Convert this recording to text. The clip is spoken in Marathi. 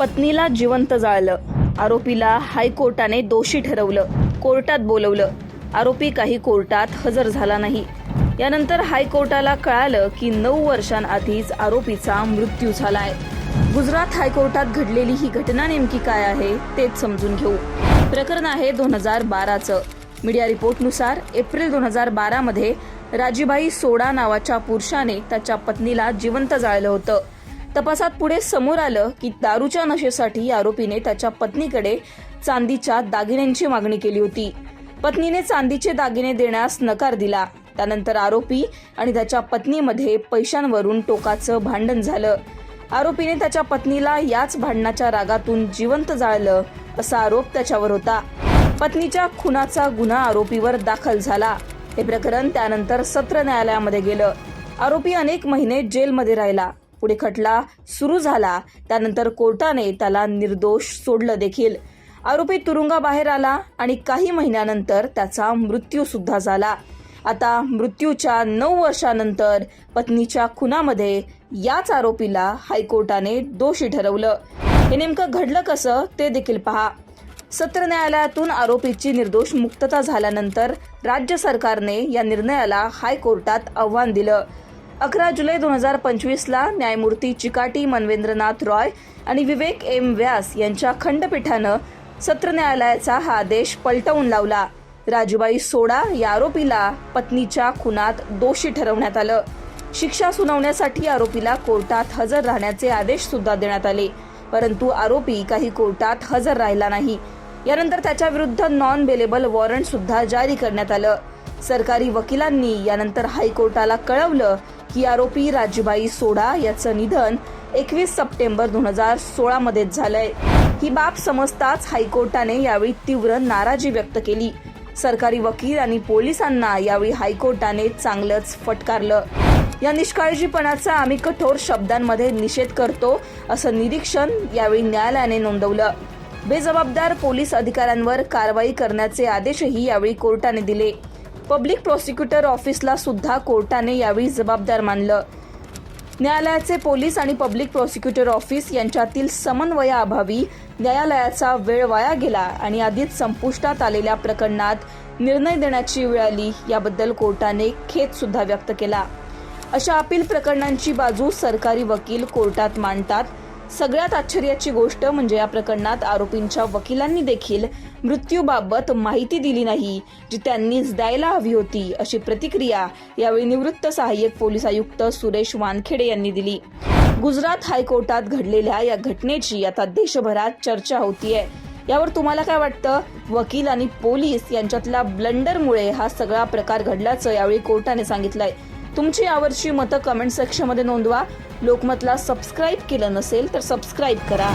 पत्नीला जिवंत जाळलं. आरोपीला हायकोर्टाने दोषी ठरवलं. कोर्टात बोलवलं. आरोपी काही कोर्टात हजर झाला नाही. यानंतर हायकोर्टाला कळालं की नऊ वर्षांआधीच आरोपीचा मृत्यू झाला आहे गुजरात हायकोर्टात घडलेली ही घटना नेमकी काय आहे तेच समजून घेऊ. प्रकरण आहे दोन हजार बाराचं. मीडिया रिपोर्टनुसार एप्रिल दोन हजार बारामध्ये राजीबाई सोडा नावाच्या पुरुषाने त्याच्या पत्नीला जिवंत जाळलं होतं. तपासात पुढे समोर आलं की दारूच्या नशेसाठी आरोपीने त्याच्या पत्नीकडे चांदीच्या दागिन्यांची मागणी केली होती. पत्नीने चांदीचे दागिने देण्यास नकार दिला. त्यानंतर आरोपी आणि त्याच्या पत्नीमध्ये पैशांवरून टोकाचं भांडण झालं. आरोपीने त्याच्या पत्नीला याच भांडणाच्या रागातून जिवंत जाळलं असा आरोप त्याच्यावर होता. पत्नीच्या खुनाचा गुन्हा आरोपीवर दाखल झाला. हे प्रकरण त्यानंतर सत्र न्यायालयामध्ये गेलं. आरोपी अनेक महिने जेलमध्ये राहिला. पुढे खटला सुरू झाला. त्यानंतर कोर्टाने त्याला निर्दोष सोडलं देखील. आरोपी तुरुंगाबाहेर आला आणि काही महिन्यानंतर त्याचा मृत्यूसुद्धा झाला. आता मृत्यूच्या नऊ वर्षानंतर पत्नीच्या खुनामध्ये याच आरोपीला हायकोर्टाने दोषी ठरवलं. हे नेमकं घडलं कसं ते देखील पहा. सत्र न्यायालयातून आरोपीची निर्दोष मुक्तता झाल्यानंतर राज्य सरकारने या निर्णयाला हायकोर्टात आव्हान दिलं. अकरा जुलै दोन हजार पंचवीसला न्यायमूर्ती चिकाटी मनवेंद्रनाथ रॉय आणि विवेक एम व्यास यांच्या खंडपीठानं सत्र न्यायालयाचा हा आदेश पलटवून लावला. राजूबाई सोडा या आरोपीला पत्नीच्या खुनात दोषी ठरवण्यात आलं. शिक्षा सुनावण्यासाठी आरोपीला कोर्टात हजर राहण्याचे आदेश सुद्धा देण्यात आले. परंतु आरोपी काही कोर्टात हजर राहिला नाही. यानंतर त्याच्या विरुद्ध नॉन बेलेबल वॉरंट सुद्धा जारी करण्यात आलं. सरकारी वकिलांनी यानंतर हायकोर्टाला कळवलं की आरोपी राजूबाई सोडा याचं निधन एकवीस सप्टेंबर दोन हजार सोळामध्येच झालंय. ही बाब समजताच हायकोर्टाने यावेळी तीव्र नाराजी व्यक्त केली. सरकारी वकील आणि पोलिसांना यावेळी हायकोर्टाने चांगलंच फटकारलं. या निष्काळजीपणाचा आम्ही कठोर शब्दांमध्ये निषेध करतो असं निरीक्षण यावेळी न्यायालयाने नोंदवलं. बेजबाबदार पोलीस अधिकाऱ्यांवर कारवाई करण्याचे आदेशही यावेळी कोर्टाने दिले. पब्लिक प्रॉसिक्युटर ऑफिसला सुद्धा कोर्टाने यावेळी जबाबदार मानलं. न्यायालयाचे पोलीस आणि पब्लिक प्रॉसिक्युटर ऑफिस यांच्यातील समन्वयाअभावी न्यायालयाचा वेळ वाया गेला आणि आधीच संपुष्टात आलेल्या प्रकरणात निर्णय देण्याची वेळ आली याबद्दल कोर्टाने खेद सुद्धा व्यक्त केला. अशा अपील प्रकरणांची बाजू सरकारी वकील कोर्टात मांडतात. सगळ्यात आश्चर्याची गोष्ट म्हणजे या प्रकरणात आरोपींच्या वकिलांनी देखील मृत्यूबाबत माहिती दिली नाही जी त्यांनीच द्यायला हवी होती अशी प्रतिक्रिया यावेळी निवृत्त सहाय्यक पोलीस आयुक्त सुरेश वानखेडे यांनी दिली. गुजरात हायकोर्टात घडलेल्या या घटनेची आता देशभरात चर्चा होतीये. यावर तुम्हाला काय वाटतं? वकील आणि पोलीस यांच्यातल्या ब्लंडरमुळे हा सगळा प्रकार घडल्याचं यावेळी कोर्टाने सांगितलंय. तुमची यावरची मतं कमेंट सेक्शनमध्ये नोंदवा. लोकमतला सबस्क्राईब केलं नसेल तर सबस्क्राईब करा.